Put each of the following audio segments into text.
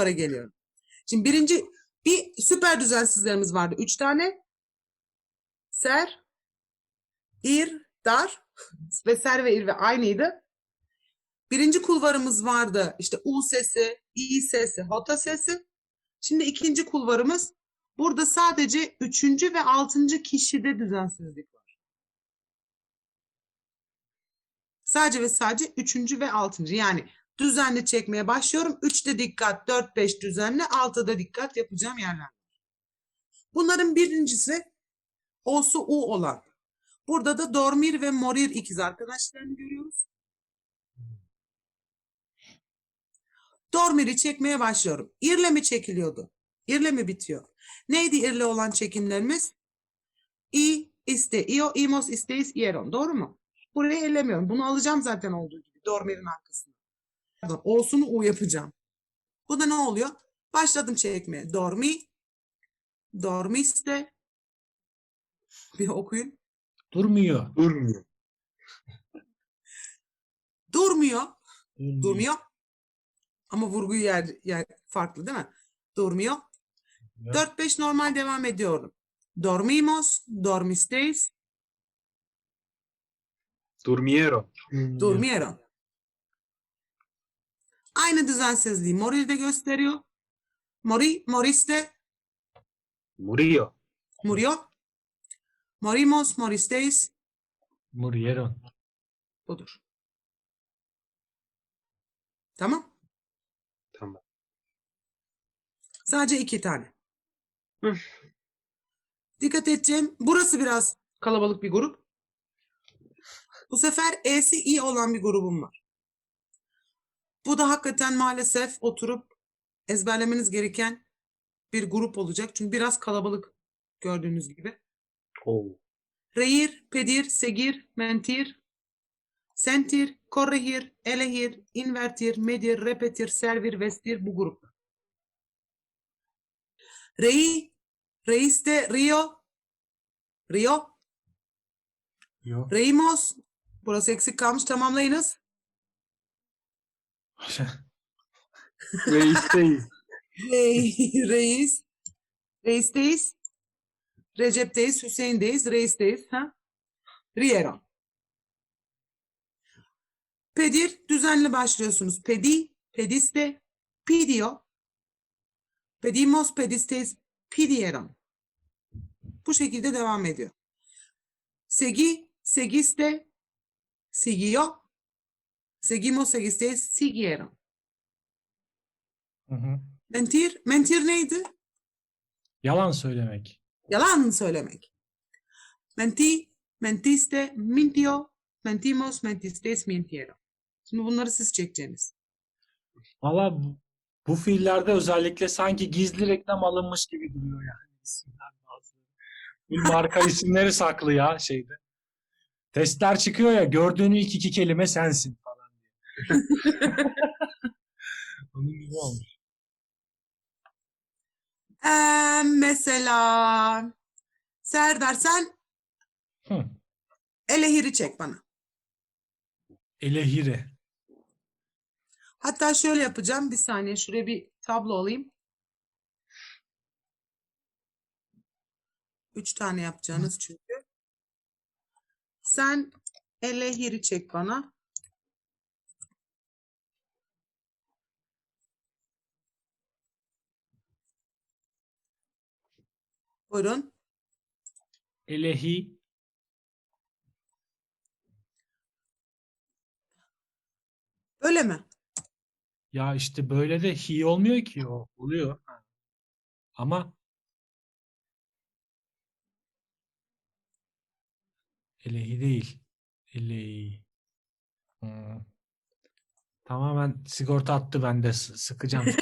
kulvara geliyorum. Şimdi birinci bir süper düzensizlerimiz vardı. Üç tane. Ser, ir, dar ve ser ve ir ve aynıydı. Birinci kulvarımız vardı. İşte U sesi, İ sesi, hota sesi. Şimdi ikinci kulvarımız. Burada sadece üçüncü ve altıncı kişide düzensizlik var. Sadece ve sadece üçüncü ve altıncı. Yani düzenli çekmeye başlıyorum. Üçte dikkat, dört, beş düzenli, altıda dikkat yapacağım yerler. Bunların birincisi O'su U olan. Burada da dormir ve morir ikiz arkadaşlarını görüyoruz. Dormir'i çekmeye başlıyorum. İrle mi çekiliyordu? İrle mi bitiyor? Neydi irle olan çekimlerimiz? İ, iste, io, imos, isteis, ieron. Doğru mu? Burayı ellemiyorum. Bunu alacağım zaten olduğu gibi. Dormir'in arkasına. Pardon, O'sunu U yapacağım. Bu da ne oluyor? Başladım çekmeye. Dormi, dormiste. Bir okuyun. Durmuyor. Durmuyor. Durmuyor. Durmuyor. Ama vurgu yer, yer farklı değil mi? Durmuyor. Ya. 4-5 normal devam ediyorum. Dormimos, dormisteis, Durmiero. durmieron. Aynı düzensizliği morir de gösteriyor. Mori, moriste, Murió. murió. Morimos, moristeis, Murieron. budur. Tamam. Tamam. Sadece iki tane. Hı. Dikkat edeceğim. Burası biraz kalabalık bir grup. Bu sefer E'si iyi olan bir grubum var. Bu da hakikaten maalesef oturup ezberlemeniz gereken bir grup olacak. Çünkü biraz kalabalık gördüğünüz gibi. Oo. Reír, pedir, seguir, mentir, sentir, corregir, elegir, invertir, medir, repetir, servir, vestir bu grup. Reí, reíste, río, río, Yok. reímos. Burası eksik kalmış tamamlayınız. Reisteyiz. Rey, reis, reisteyiz, Recep'teyiz, Hüseyin'deyiz, reisteyiz. Ha? Riero. Pedir, düzenli başlıyorsunuz. Pedi, pediste, pidio. Pedimos, pedisteis, pidieron. Bu şekilde devam ediyor. Segi, segiste, siguió. Seguimos, seguisteis, siguieron. Hı hı. Mentir, mentir neydi? Yalan söylemek. Yalan söylemek. Menti, mentiste, mintió, mentimos, mentisteis, mintieron. Şimdi bunları siz çekeceğiniz. Valla bu, bu fiillerde özellikle sanki gizli reklam alınmış gibi duruyor yani. isimler bazıları. Bu marka isimleri saklı ya şeyde. Testler çıkıyor ya gördüğün ilk iki kelime sensin. Onun gibi olmuş. Ee, mesela Serdar sen Hı. elehiri çek bana. Elehire. Hatta şöyle yapacağım. Bir saniye şuraya bir tablo alayım. Üç tane yapacağınız çünkü. Sen elehiri çek bana. Buyurun. Elehi. Öyle mi? Ya işte böyle de hi olmuyor ki o. Oluyor. Ama elehi değil. Elehi. Hmm. Tamamen sigorta attı bende. Sıkacağım.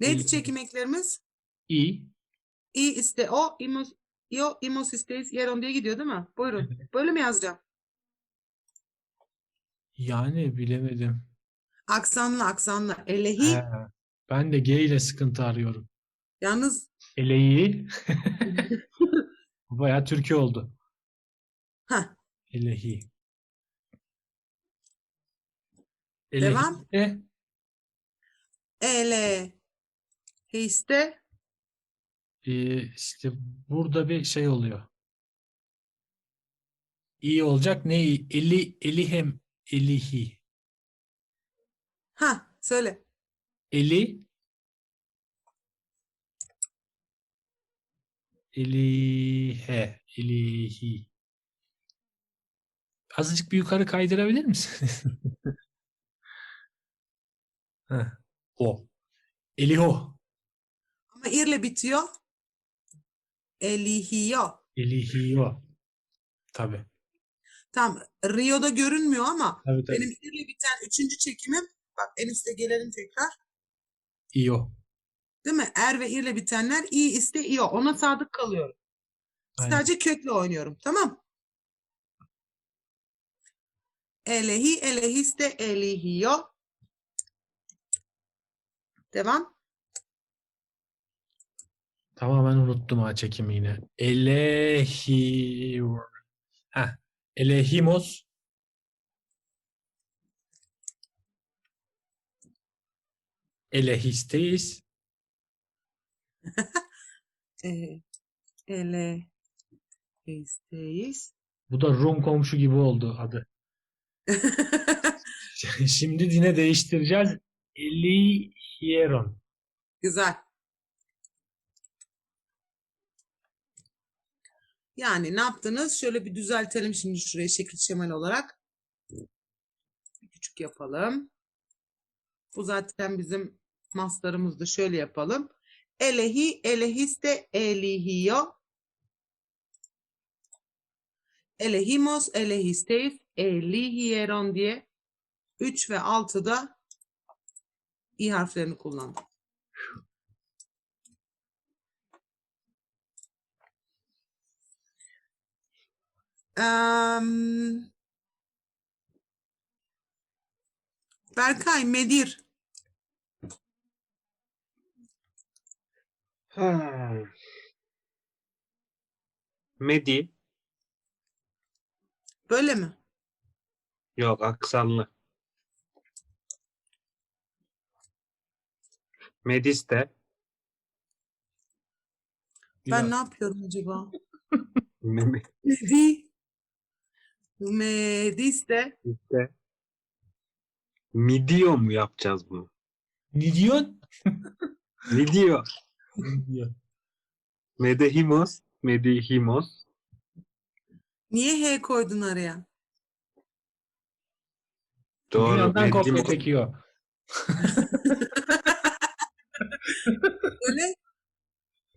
Neydi çekim eklerimiz? İ. İ iste o, imos, io, imos isteis, yeron diye gidiyor değil mi? Buyurun. Böyle mi yazacağım? Yani bilemedim. Aksanlı aksanlı. Elehi. He, ben de G ile sıkıntı arıyorum. Yalnız Elehi. Bu bayağı Türkiye oldu. ha Elehi. Devam. Elehi. ele histe Ee, işte burada bir şey oluyor. İyi olacak. Ne iyi? Eli, elihem, elihi. ha söyle. Eli Elihe, elihi. Azıcık bir yukarı kaydırabilir misin? Heh, o. Eliho. Ama irle bitiyor. Elihiyo. Elihiyo. Tabii. Tamam. Rio'da görünmüyor ama Tabii tabii. benim irle biten üçüncü çekimim bak en üste gelelim tekrar. İyo. Değil mi? Er ve irle bitenler i iste io. Ona sadık kalıyorum. Aynen. Sadece kökle oynuyorum. Tamam. Elehi, elehiste, elihiyo. Devam. Tamamen unuttum ha çekimi yine. Elehi. Heh. Elehimos. Elehisteyiz. Ee, elehisteyiz. Bu da Rum komşu gibi oldu adı. Şimdi yine değiştireceğiz. Elihieron. Güzel. Yani ne yaptınız? Şöyle bir düzeltelim şimdi şurayı şekil şemal olarak. Küçük yapalım. Bu zaten bizim maslarımızdı. Şöyle yapalım. Elehi, elehiste, elihiyo. Elehimos, elehisteis, elihieron diye 3 ve 6'da i harflerini kullandım. Em, Berkay, Medir. Ha. Medi. Böyle mi? Yok aksanlı. Mediste. Ben ne yapıyorum acaba? Medi. Medi. Mediste. İşte. Midio mu yapacağız bunu? Ne diyorsun? Midio. Ne? Medehimos. Medihimos. Niye H koydun araya? Doğru. Dünyadan kopya Medimos. çekiyor. Böyle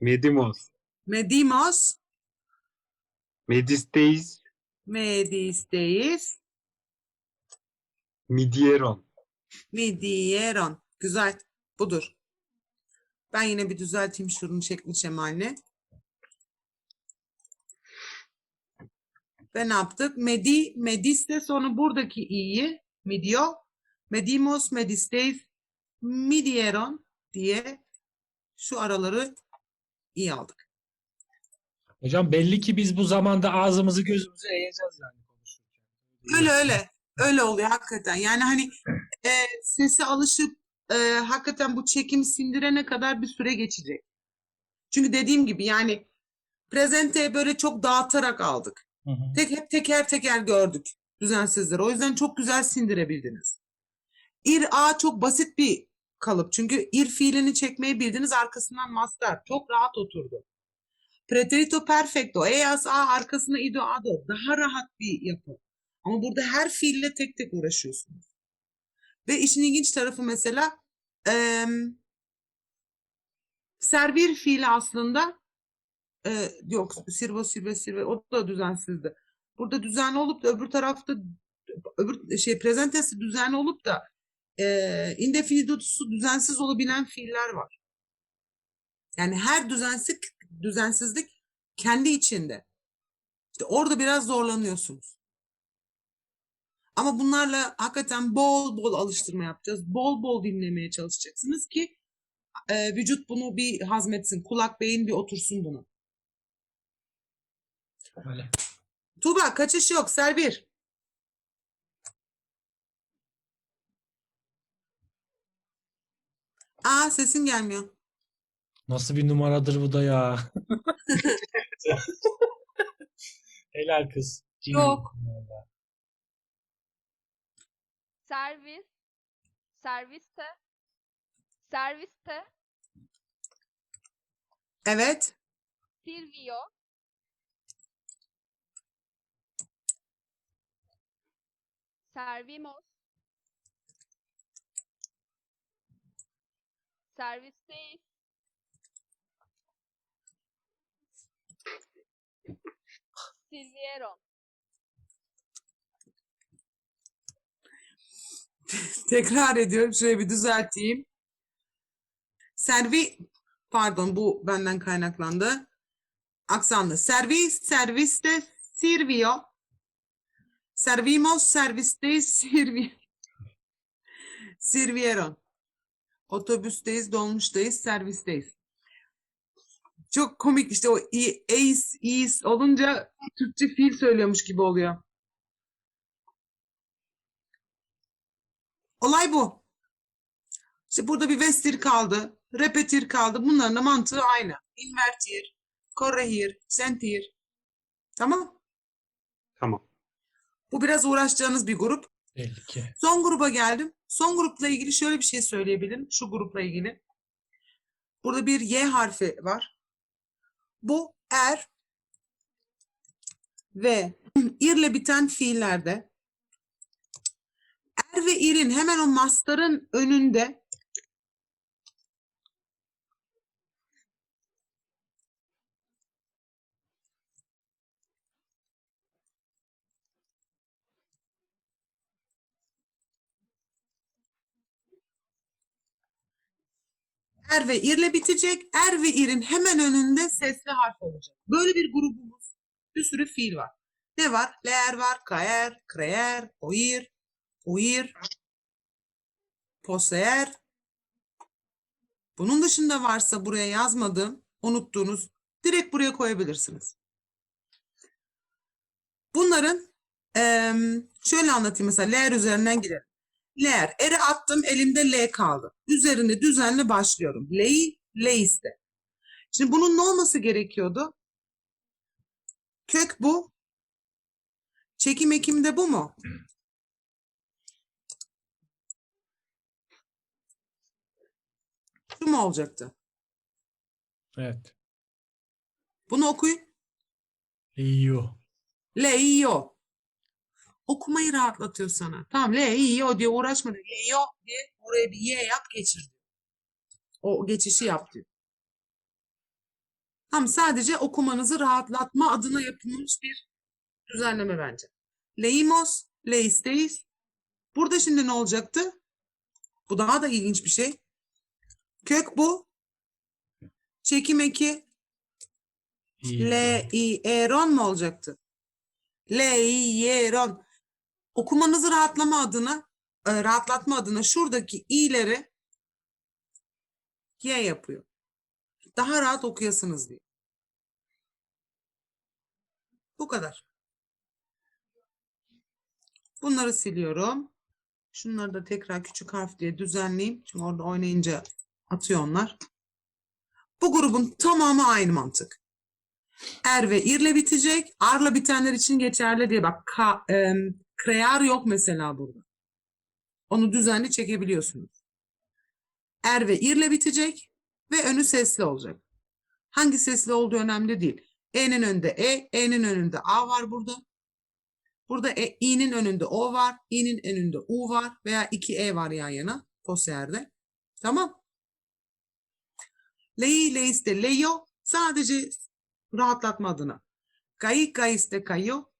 Medimos. Medimos. Medisteis. Medisteis. Midieron. Midieron. Güzel. Budur. Ben yine bir düzelteyim şunun şeklini şemalini. Ve ne yaptık? Medi, mediste sonra buradaki i'yi midio, medimos, medisteis, midieron diye şu araları iyi aldık. Hocam belli ki biz bu zamanda ağzımızı gözümüzü eğeceğiz yani konuşurken. Öyle öyle. Öyle oluyor hakikaten. Yani hani e, sese alışıp e, hakikaten bu çekimi sindirene kadar bir süre geçecek. Çünkü dediğim gibi yani prezenteye böyle çok dağıtarak aldık. Hı hı. Tek hep teker teker gördük düzensizleri. O yüzden çok güzel sindirebildiniz. İr A çok basit bir kalıp. Çünkü ir fiilini çekmeyi bildiniz arkasından master. Çok rahat oturdu. Preterito perfecto. Eas A arkasına ido ado. Daha rahat bir yapı. Ama burada her fiille tek tek uğraşıyorsunuz. Ve işin ilginç tarafı mesela em, servir fiili aslında e, yok sirvo sirve sirve o da düzensizdi. Burada düzenli olup da öbür tarafta öbür şey prezentesi düzenli olup da e, indefinitusu düzensiz olabilen fiiller var. Yani her düzensiz düzensizlik kendi içinde. İşte orada biraz zorlanıyorsunuz. Ama bunlarla hakikaten bol bol alıştırma yapacağız. Bol bol dinlemeye çalışacaksınız ki e, vücut bunu bir hazmetsin. Kulak beyin bir otursun bunu. Öyle. Tuğba kaçış yok. Servir. Aa sesin gelmiyor. Nasıl bir numaradır bu da ya? Helal kız. Cin Yok. numara. servis, serviste, serviste, Evet. Silvio, servimos, servisteyiz, Silvieron, Tekrar ediyorum. Şöyle bir düzelteyim. Servi pardon bu benden kaynaklandı. Aksanlı. Servis, serviste, sirvio. Servimos, servisteyiz, sirvi. Sirvieron. Otobüsteyiz, dolmuştayız, servisteyiz. Çok komik işte o i, eis, is olunca Türkçe fiil söylüyormuş gibi oluyor. Olay bu. İşte burada bir vestir kaldı, repetir kaldı. Bunların da mantığı aynı. Invertir, corregir, sentir. Tamam. Tamam. Bu biraz uğraşacağınız bir grup. Belli ki. Son gruba geldim. Son grupla ilgili şöyle bir şey söyleyebilirim. Şu grupla ilgili. Burada bir Y harfi var. Bu er ve irle biten fiillerde. Er ve irin hemen o mastarın önünde er ve irle bitecek. Er ve irin hemen önünde sesli harf olacak. Böyle bir grubumuz. Bir sürü fiil var. Ne var? Leer var, kaer, kreer, oir, uir, poseer. Bunun dışında varsa buraya yazmadım, unuttuğunuz direkt buraya koyabilirsiniz. Bunların şöyle anlatayım mesela leer üzerinden gidelim. Leer, eri attım elimde L kaldı. Üzerine düzenli başlıyorum. L'yi L'iste. Şimdi bunun ne olması gerekiyordu? Kök bu. Çekim ekimi de bu mu? Şu mu olacaktı? Evet. Bunu okuyun. İyi. Leio. Okumayı rahatlatıyor sana. Tamam Leio diye uğraşma. Leio diye oraya bir Y yap geçir. diyor. O geçişi yap diyor. Tamam sadece okumanızı rahatlatma adına yapılmış bir düzenleme bence. Leimos, leisteis. Burada şimdi ne olacaktı? Bu daha da ilginç bir şey. Kök bu. Çekim eki İyi. Leieron mu olacaktı? Leieron. Okumanızı rahatlama adına, e, rahatlatma adına şuradaki i'leri y yapıyor. Daha rahat okuyasınız diye. Bu kadar. Bunları siliyorum. Şunları da tekrar küçük harf diye düzenleyeyim. Çünkü orada oynayınca atıyor onlar. Bu grubun tamamı aynı mantık er ve irle bitecek. Arla bitenler için geçerli diye bak. Ka, em, krear yok mesela burada. Onu düzenli çekebiliyorsunuz. Er ve irle bitecek ve önü sesli olacak. Hangi sesli olduğu önemli değil. E'nin önünde E, E'nin önünde A var burada. Burada e, i'nin önünde O var, i'nin önünde U var veya iki E var yan yana poserde. Tamam. Lei, leiste, leio sadece rahatlatma adına. Caí, caíste, cayó.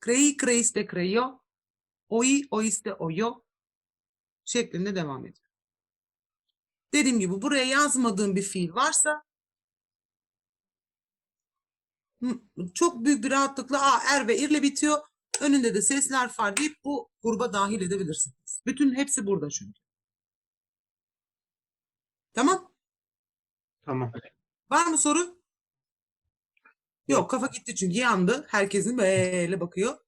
Creí, creíste, creyó. Oí, oíste, oyó. Şeklinde devam ediyor. Dediğim gibi buraya yazmadığım bir fiil varsa çok büyük bir rahatlıkla a, er ve irle bitiyor. Önünde de sesli harf var deyip bu gruba dahil edebilirsiniz. Bütün hepsi burada çünkü. Tamam. Tamam. Var mı soru? Yok kafa gitti çünkü yandı. Herkesin böyle bakıyor.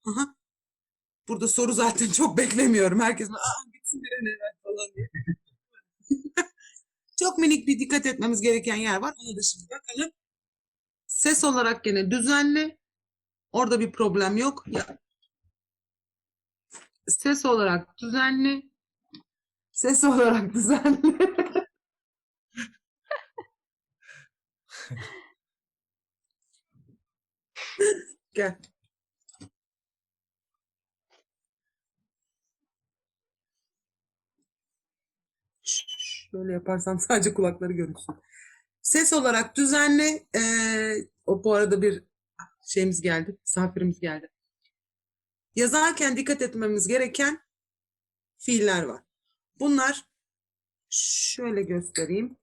Burada soru zaten çok beklemiyorum. Herkes Aa, gitsin evvel falan diye. Çok minik bir dikkat etmemiz gereken yer var. Ona da şimdi bakalım. Ses olarak gene düzenli. Orada bir problem yok. Ya, ses olarak düzenli. Ses olarak düzenli. Gel. Şöyle yaparsam sadece kulakları görünsün. Ses olarak düzenli. eee, o bu arada bir şeyimiz geldi. Misafirimiz geldi. Yazarken dikkat etmemiz gereken fiiller var. Bunlar şöyle göstereyim.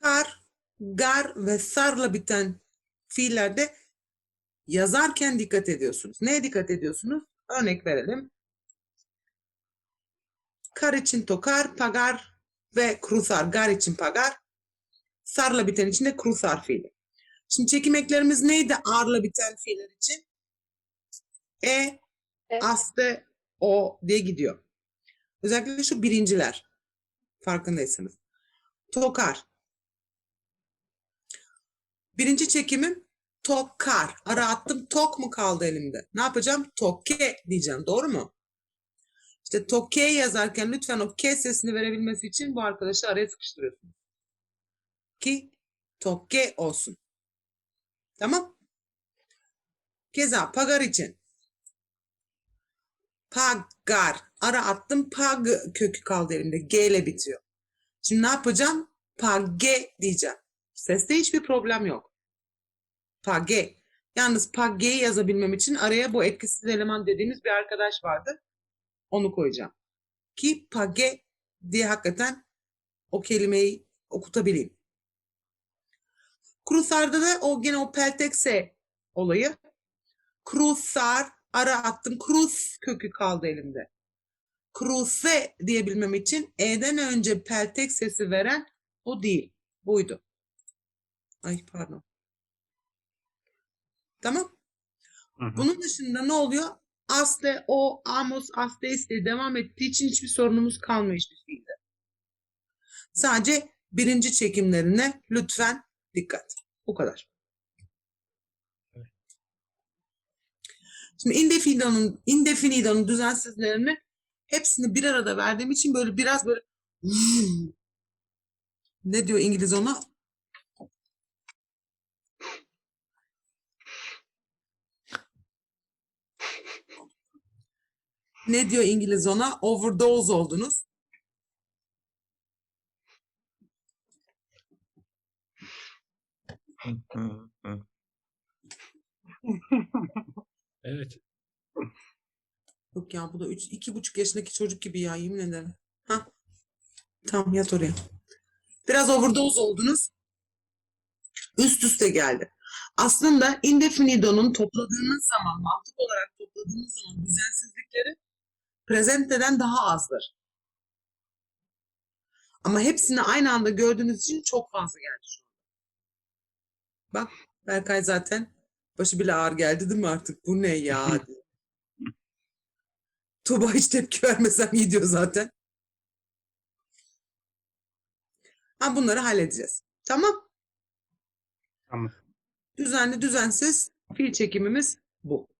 Kar, gar ve sarla biten fiillerde yazarken dikkat ediyorsunuz. Neye dikkat ediyorsunuz? Örnek verelim. Kar için tokar, pagar ve krusar. Gar için pagar. Sarla biten için de krusar fiili. Şimdi çekim eklerimiz neydi ağırla biten fiiller için? E, E. aste, o diye gidiyor. Özellikle şu birinciler. Farkındaysanız. Tokar. Birinci çekimim tokar. Ara attım tok mu kaldı elimde? Ne yapacağım? Toke diyeceğim. Doğru mu? İşte toke yazarken lütfen o K sesini verebilmesi için bu arkadaşı araya sıkıştırıyorsunuz. Ki toke olsun. Tamam? Keza pagar için. Pagar. Ara attım pag kökü kaldı elimde. G ile bitiyor. Şimdi ne yapacağım? Page diyeceğim. Seste hiçbir problem yok. Page. Yalnız page'yi yazabilmem için araya bu etkisiz eleman dediğimiz bir arkadaş vardı. Onu koyacağım. Ki page diye hakikaten o kelimeyi okutabileyim. Krusar'da da o gene o peltekse olayı. Krusar ara attım. Krus kökü kaldı elimde. Kruse diyebilmem için E'den önce peltek sesi veren o değil. Buydu. Ay pardon. Tamam. Hı hı. Bunun dışında ne oluyor? Asle, o, amos, asteist diye devam ettiği için hiçbir sorunumuz kalmıyor hiçbir fiilde. Sadece birinci çekimlerine lütfen dikkat. Bu kadar. Şimdi indefinido'nun indefinido'nun düzensizlerini hepsini bir arada verdiğim için böyle biraz böyle ne diyor İngiliz ona? Ne diyor İngiliz ona? Overdose oldunuz. Evet. Yok ya bu da üç, iki buçuk yaşındaki çocuk gibi ya yemin ederim. Ha. Tamam yat oraya. Biraz overdose oldunuz. Üst üste geldi. Aslında indefinido'nun topladığınız zaman, mantık olarak topladığınız zaman düzensizlikleri prezente'den daha azdır. Ama hepsini aynı anda gördüğünüz için çok fazla geldi şu anda. Bak Berkay zaten başı bile ağır geldi değil mi artık? Bu ne ya? Tuğba hiç tepki vermesem iyi diyor zaten. Ha bunları halledeceğiz. Tamam. Tamam. Düzenli düzensiz fiil çekimimiz bu.